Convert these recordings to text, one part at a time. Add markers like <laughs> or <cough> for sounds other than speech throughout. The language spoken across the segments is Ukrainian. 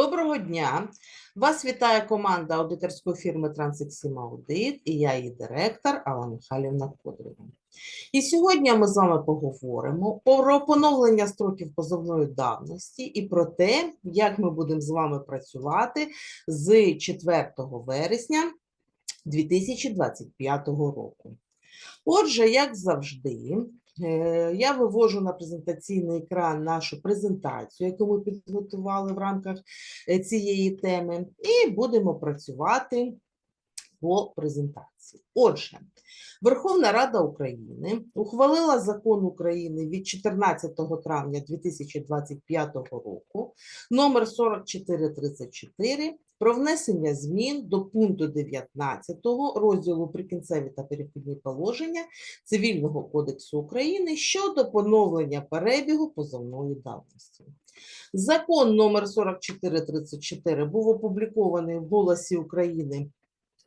Доброго дня! Вас вітає команда аудиторської фірми Трансексім Аудит і я її директор Алла Михайлівна Кодрина. І сьогодні ми з вами поговоримо про поновлення строків позовної давності і про те, як ми будемо з вами працювати з 4 вересня 2025 року. Отже, як завжди, Я вивожу на презентаційний екран нашу презентацію, яку ми підготували в рамках е, цієї теми, і будемо працювати по презентації. Отже, Верховна Рада України ухвалила закон України від 14 травня 2025 року номер 4434 про внесення змін до пункту 19 розділу Прикінцеві та перехідні положення Цивільного кодексу України щодо поновлення перебігу позовної давності. Закон номер 4434 був опублікований в «Голосі України»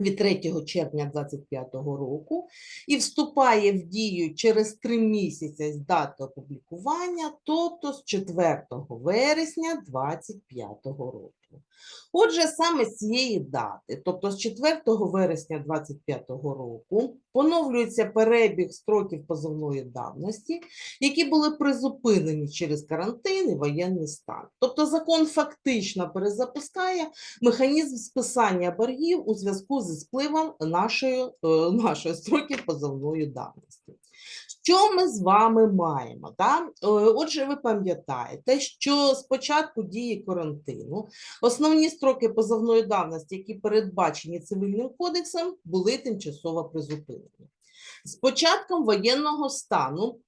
від 3 червня 2025 року і вступає в дію через три місяці з дати опублікування, тобто з 4 вересня 2025 року. Отже, саме з цієї дати, тобто з 4 вересня 2025 року, поновлюється перебіг строків позовної давності, які були призупинені через карантин і воєнний стан. Тобто закон фактично перезапускає механізм списання боргів у зв'язку зі спливом нашої, е, нашої строків позовної давності. Що ми з вами маємо? Да? Е, Отже, ви пам'ятаєте, що з початку дії карантину основні строки позовної давності, які передбачені цивільним кодексом, були тимчасово призупинені. З початком воєнного стану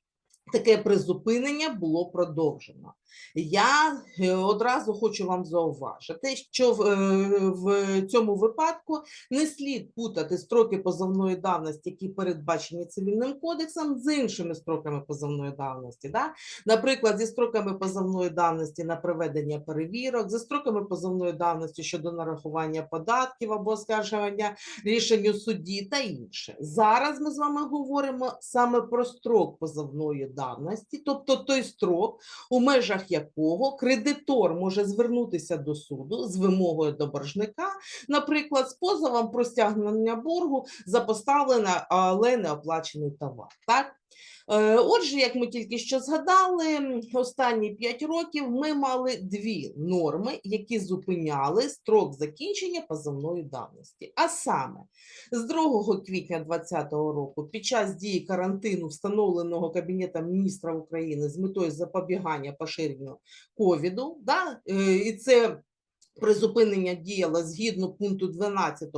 таке призупинення було продовжено. Я е, одразу хочу вам зауважити, що в, е, в цьому випадку не слід путати строки позовної давності, які передбачені цивільним кодексом, з іншими строками позовної давності. Да? Наприклад, зі строками позовної давності на проведення перевірок, зі строками позовної давності щодо нарахування податків або оскаржування рішень у суді та інше. Зараз ми з вами говоримо саме про строк позовної давності, тобто той строк, у межах якого кредитор може звернутися до суду з вимогою до боржника, наприклад, з позовом про стягнення боргу за поставлений, але не оплачений товар. Так? Е, Отже, як ми тільки що згадали, останні 5 років ми мали дві норми, які зупиняли строк закінчення позовної давності. А саме з 2 квітня 2020 року, під час дії карантину, встановленого Кабінетом міністра України з метою запобігання поширенню ковіду, да, е, і це призупинення діяло згідно пункту 12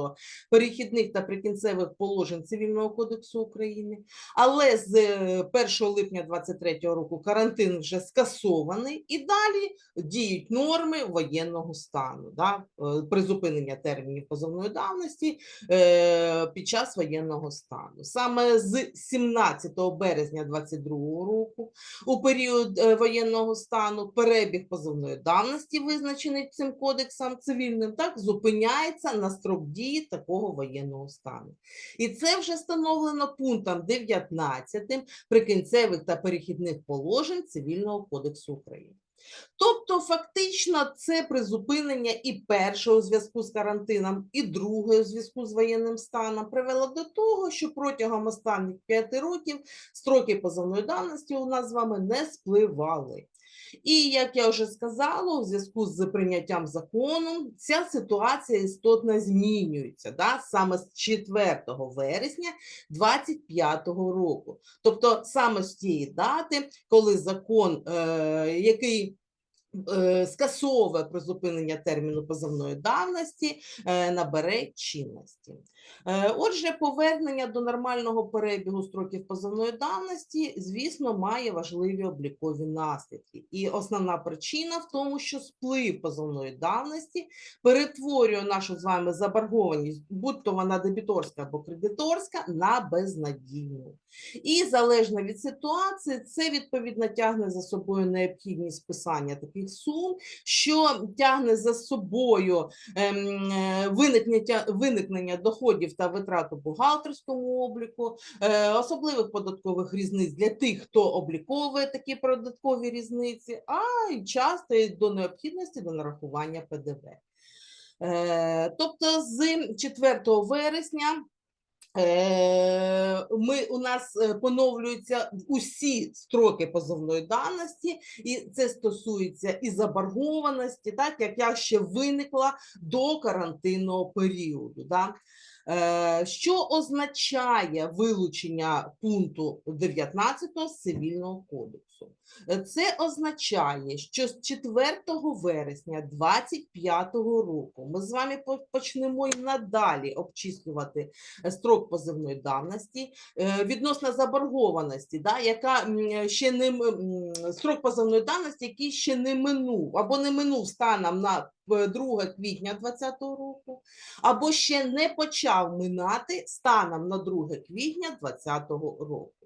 перехідних та прикінцевих положень Цивільного кодексу України. Але з е, 1 липня 2023 року карантин вже скасований і далі діють норми воєнного стану, да, е, призупинення термінів позовної давності е, під час воєнного стану. Саме з 17 березня 2022 року у період е, воєнного стану перебіг позовної давності, визначений цим кодексом цивільним, так зупиняється на строк дії такого воєнного стану. І це вже встановлено пунктом 19 прикінцевих та перехідних положень Цивільного кодексу України. Тобто, фактично, це призупинення і першого зв'язку з карантином, і другого зв'язку з воєнним станом привело до того, що протягом останніх п'яти років строки позовної давності у нас з вами не спливали. І як я вже сказала, у зв'язку з прийняттям закону ця ситуація істотно змінюється да, саме з 4 вересня 2025 року. Тобто саме з тієї дати, коли закон, е, який скасовує призупинення терміну позовної давності, е, набере чинності. Е, Отже, повернення до нормального перебігу строків позовної давності, звісно, має важливі облікові наслідки. І основна причина в тому, що сплив позовної давності перетворює нашу з вами заборгованість, будь-то вона дебіторська або кредиторська, на безнадійну. І залежно від ситуації, це відповідно тягне за собою необхідність списання таких сум, що тягне за собою ем, е, виникнення, виникнення доходів та витрат у бухгалтерському обліку, е, особливих податкових різниць для тих, хто обліковує такі податкові різниці, а часто й до необхідності до нарахування ПДВ. Е, Тобто з 4 вересня ми, у нас е, поновлюються усі строки позовної давності, і це стосується і заборгованості, так як я ще виникла до карантинного періоду. Да? Е, Що означає вилучення пункту 19 з цивільного кодексу? Е, Це означає, що з 4 вересня 2025 року ми з вами почнемо і надалі обчислювати е, строк позивної давності е, відносно заборгованості, да, яка ще не строк позивної давності, який ще не минув або не минув станом на е, 2 квітня 2020 року, або ще не почав минати станом на 2 квітня 2020 року.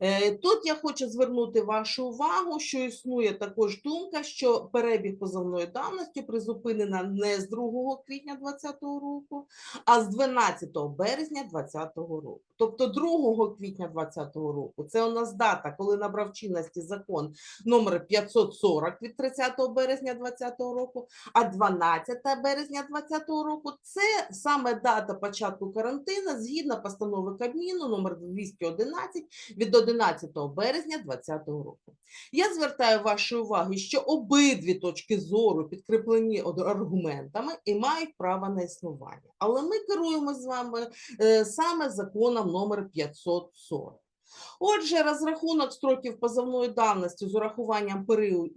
Е, Тут я хочу звернути вашу увагу, що існує також думка, що перебіг позовної давності призупинена не з 2 квітня 2020 року, а з 12 березня 2020 року. Тобто 2 квітня 2020 року це у нас дата, коли набрав чинності закон номер 540 від 30 березня 2020 року, а 12 березня 2020 року це саме дата початку карантину згідно постанови Кабміну номер 211 від 11 березня 2020 року. Я звертаю вашу увагу, що обидві точки зору підкріплені аргументами і мають право на існування. Але ми керуємо з вами е, саме законом номер 540. Отже, розрахунок строків позовної давності з урахуванням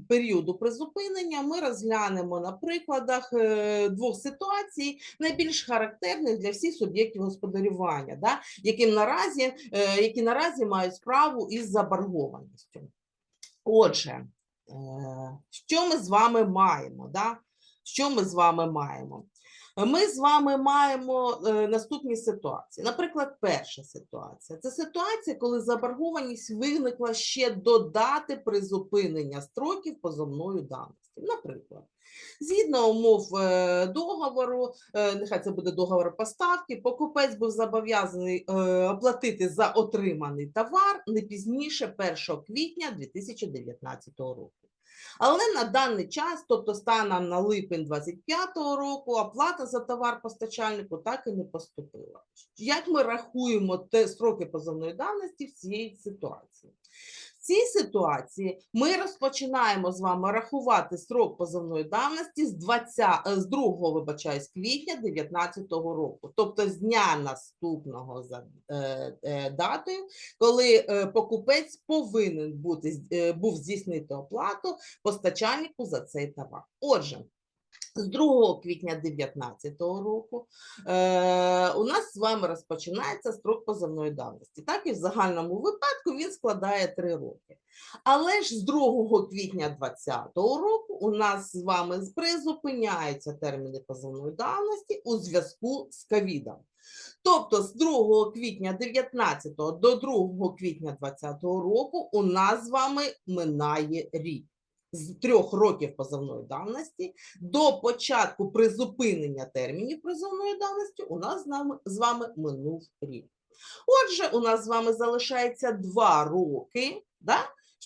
періоду, призупинення ми розглянемо на прикладах е, двох ситуацій, найбільш характерних для всіх суб'єктів господарювання, да, яким наразі, е, які наразі мають справу із заборгованістю. Отже, е, що ми з вами маємо? Да? Що ми з вами маємо? Ми з вами маємо е, наступні ситуації. Наприклад, перша ситуація це ситуація, коли заборгованість виникла ще до дати призупинення строків позовної давності. Наприклад, згідно умов е, договору, е, нехай це буде договор поставки, покупець був зобов'язаний оплатити за отриманий товар не пізніше 1 квітня 2019 року. Але на даний час, тобто станом на липень 25 року, оплата за товар постачальнику так і не поступила. Як ми рахуємо те строки позовної давності в цій ситуації? Цій ситуації ми розпочинаємо з вами рахувати строк позовної давності з 20, е, з 2, вибачаюсь, квітня 2019 року, тобто з дня наступного за е, е, датою, коли е, покупець повинен бути е, був здійснити оплату постачальнику за цей товар. Отже, з 2 квітня 2019 року е, у нас з вами розпочинається строк позовної давності. Так і в загальному випадку він складає 3 роки. Але ж з 2 квітня 2020 року у нас з вами призупиняються терміни позовної давності у зв'язку з ковідом. Тобто з 2 квітня 19 до 2 квітня 2020 року у нас з вами минає рік. З трьох років позовної давності до початку призупинення термінів призовної давності у нас з, нами, з вами минув рік. Отже, у нас з вами залишається два роки, да,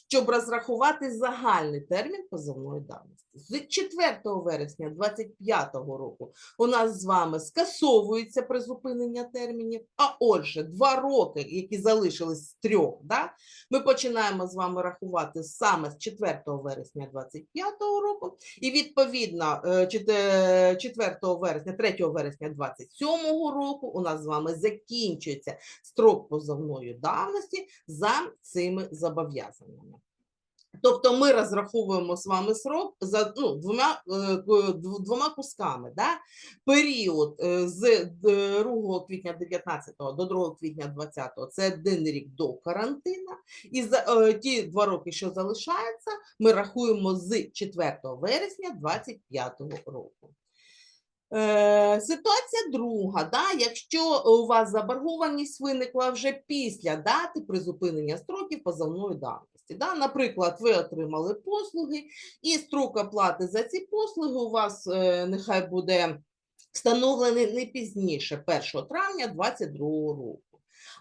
щоб розрахувати загальний термін позовної давності. З 4 вересня 2025 року у нас з вами скасовується призупинення термінів, а отже, два роки, які залишились з трьох, да, ми починаємо з вами рахувати саме з 4 вересня 2025 року, і відповідно е, 4 вересня, 3 вересня 2027 року у нас з вами закінчується строк позовної давності за цими зобов'язаннями. Тобто ми розраховуємо з вами срок за ну, двома, е, двома кусками. Да? Період е, з 2 квітня 19 до 2 квітня 20 це один рік до карантину. І за е, ті два роки, що залишаються, ми рахуємо з 4 вересня 25 року. Е, Ситуація друга, да, якщо у вас заборгованість виникла вже після дати призупинення строків позовної давності. Да? Наприклад, ви отримали послуги, і строк оплати за ці послуги у вас е, нехай буде встановлений не пізніше 1 травня 2022 року.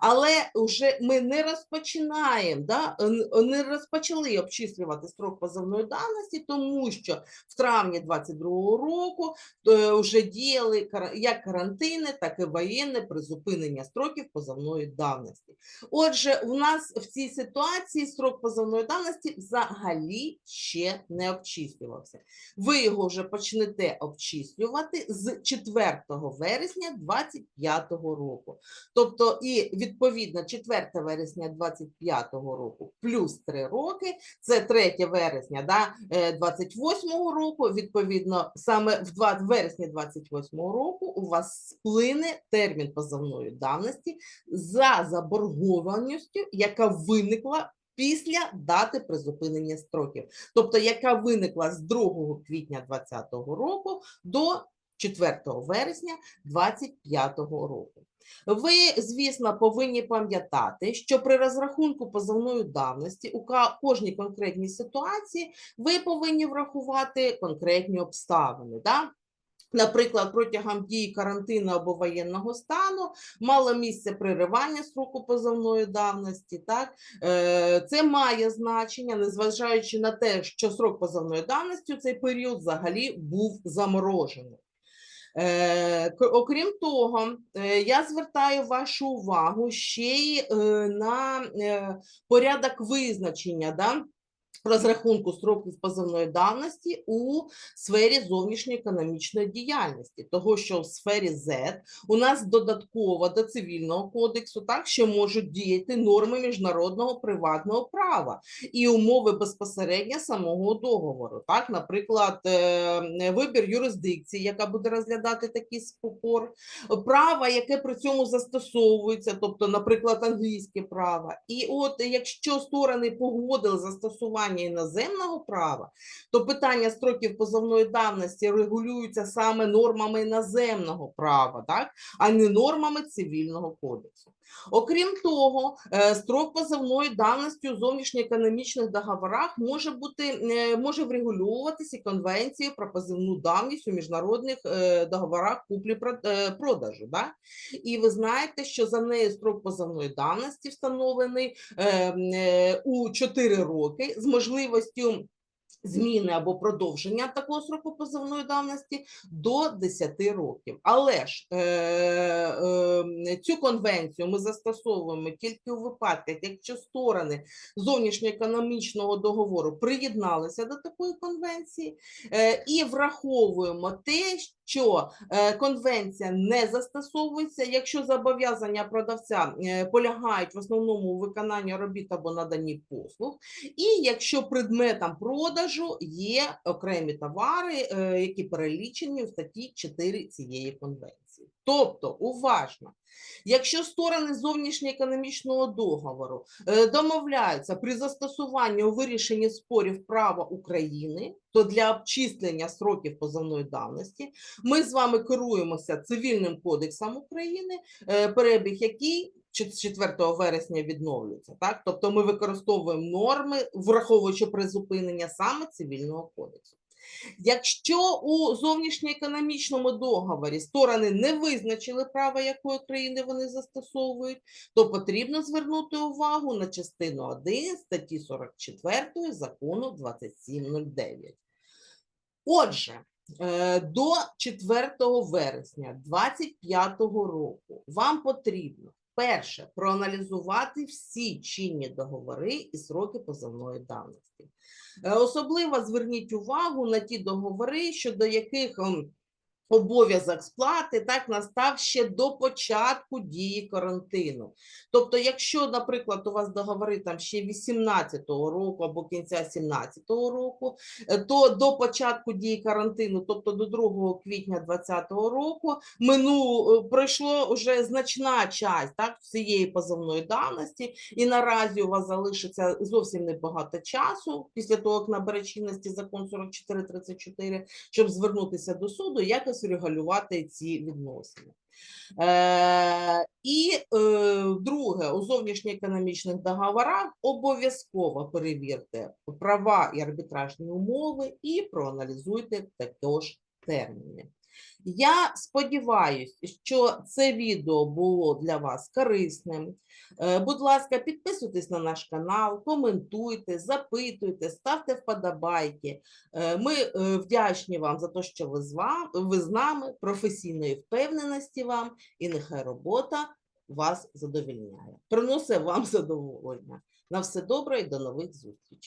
Але вже ми не розпочинаємо, да, не розпочали обчислювати строк позовної давності, тому що в травні 2022 року е, вже діяли як карантини, так і воєнне призупинення строків позовної давності. Отже, у нас в цій ситуації строк позовної давності взагалі ще не обчислювався. Ви його вже почнете обчислювати з 4 вересня 2025 року. Тобто, і відповідно 4 вересня 2025 року плюс 3 роки, це 3 вересня да, е, 28 року, відповідно, саме в 2 вересня 28 року у вас сплине термін позовної давності за заборгованістю, яка виникла після дати призупинення строків, тобто яка виникла з 2 квітня 2020 року до 4 вересня 2025 року. Ви, звісно, повинні пам'ятати, що при розрахунку позовної давності у кожній конкретній ситуації ви повинні врахувати конкретні обставини. Да? Наприклад, протягом дії карантину або воєнного стану мало місце приривання строку позовної давності. Так? Е, Це має значення, незважаючи на те, що срок позовної давності у цей період взагалі був заморожений. Е, Окрім того, е, я звертаю вашу увагу ще й е, на порядок визначення да, розрахунку строків позовної давності у сфері зовнішньої економічної діяльності, того що в сфері Z у нас додатково до цивільного кодексу так ще можуть діяти норми міжнародного приватного права і умови безпосередньо самого договору. Так, наприклад, е, вибір юрисдикції, яка буде розглядати такий спор, право, яке при цьому застосовується, тобто, наприклад, англійське право. І от якщо сторони погодили застосування іноземного права, то питання строків позовної давності регулюються саме нормами іноземного права, так, а не нормами цивільного кодексу. Окрім того, е, строк позовної давності у зовнішньоекономічних договорах може бути е, може врегульовуватися конвенцією про позовну давність у міжнародних е, договорах куплі-продажу. Да? І ви знаєте, що за нею строк позовної давності встановлений е, е, у 4 роки з можливістю зміни або продовження такого сроку позовної давності до 10 років. Але ж е, е, цю конвенцію ми застосовуємо тільки у випадках, якщо сторони зовнішньоекономічного договору приєдналися до такої конвенції е, і враховуємо те, що е, конвенція не застосовується, якщо зобов'язання продавця е, полягають в основному у виконанні робіт або наданні послуг, і якщо предметом продажу є окремі товари, е, які перелічені у статті 4 цієї конвенції. Тобто, уважно, якщо сторони зовнішньоекономічного договору е, домовляються при застосуванні у вирішенні спорів права України, то для обчислення сроків позовної давності ми з вами керуємося цивільним кодексом України, е, перебіг який чет- 4 вересня відновлюється. Так? Тобто ми використовуємо норми, враховуючи призупинення саме цивільного кодексу. Якщо у зовнішньоекономічному договорі сторони не визначили право, якої країни вони застосовують, то потрібно звернути увагу на частину 1 статті 44 закону 2709. Отже, е, до 4 вересня 2025 року вам потрібно перше проаналізувати всі чинні договори і сроки позовної давності. Е, Особливо зверніть увагу на ті договори, щодо яких ем, обов'язок сплати так настав ще до початку дії карантину. Тобто, якщо, наприклад, у вас договори там ще 18-го року або кінця 17-го року, е, то до початку дії карантину, тобто до 2 квітня 2020 року, мину е, пройшло вже значна часть так, цієї позовної давності, і наразі у вас залишиться зовсім небагато часу після того, як набере чинності закон 4434, щоб звернутися до суду, і якось регулювати ці відносини. Е, і е, друге, у зовнішньоекономічних договорах обов'язково перевірте права і арбітражні умови і проаналізуйте також терміни. Я сподіваюся, що це відео було для вас корисним. Е, Будь ласка, підписуйтесь на наш канал, коментуйте, запитуйте, ставте вподобайки. Е, Ми е, вдячні вам за те, що ви з, вами, ви з нами, професійної впевненості вам, і нехай робота вас задовільняє. Приносить вам <laughs> задоволення. На все добре і до нових зустрічей.